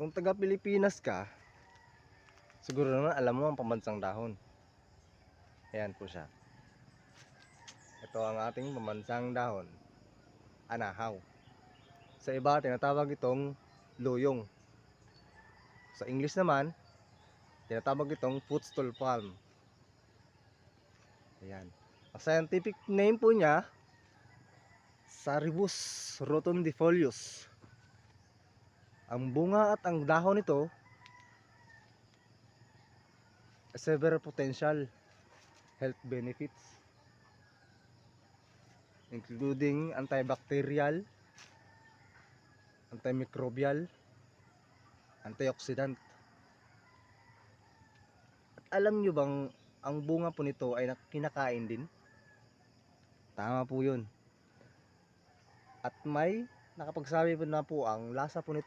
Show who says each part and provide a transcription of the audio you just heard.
Speaker 1: Kung taga Pilipinas ka, siguro naman alam mo ang pambansang dahon. Ayan po siya. Ito ang ating pambansang dahon. Anahaw. Sa iba, tinatawag itong luyong. Sa English naman, tinatawag itong footstool palm. Ayan. Ang scientific name po niya, Saribus rotundifolius. Ang bunga at ang dahon nito several potential health benefits including antibacterial, antimicrobial, antioxidant. At alam nyo bang ang bunga po nito ay nak- kinakain din? Tama po yun. At may nakapagsabi po na po ang lasa po nito